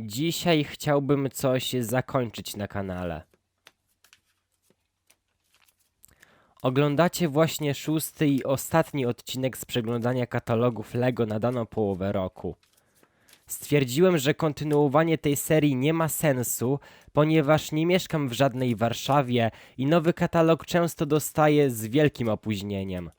Dzisiaj chciałbym coś zakończyć na kanale. Oglądacie właśnie szósty i ostatni odcinek z przeglądania katalogów LEGO na daną połowę roku. Stwierdziłem, że kontynuowanie tej serii nie ma sensu, ponieważ nie mieszkam w żadnej Warszawie i nowy katalog często dostaję z wielkim opóźnieniem.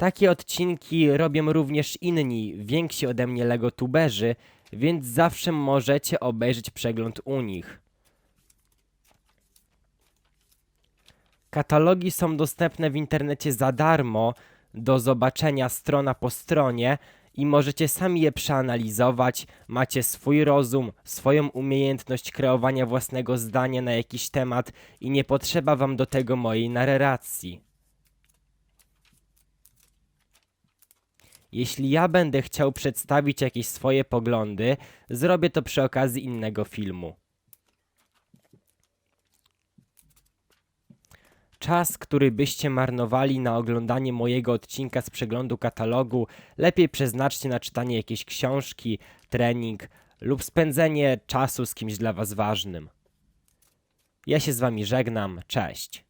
Takie odcinki robią również inni, więksi ode mnie LEGO tuberzy, więc zawsze możecie obejrzeć przegląd u nich. Katalogi są dostępne w internecie za darmo, do zobaczenia strona po stronie i możecie sami je przeanalizować. Macie swój rozum, swoją umiejętność kreowania własnego zdania na jakiś temat i nie potrzeba wam do tego mojej narracji. Jeśli ja będę chciał przedstawić jakieś swoje poglądy, zrobię to przy okazji innego filmu. Czas, który byście marnowali na oglądanie mojego odcinka z przeglądu katalogu, lepiej przeznaczcie na czytanie jakiejś książki, trening lub spędzenie czasu z kimś dla Was ważnym. Ja się z Wami żegnam, cześć.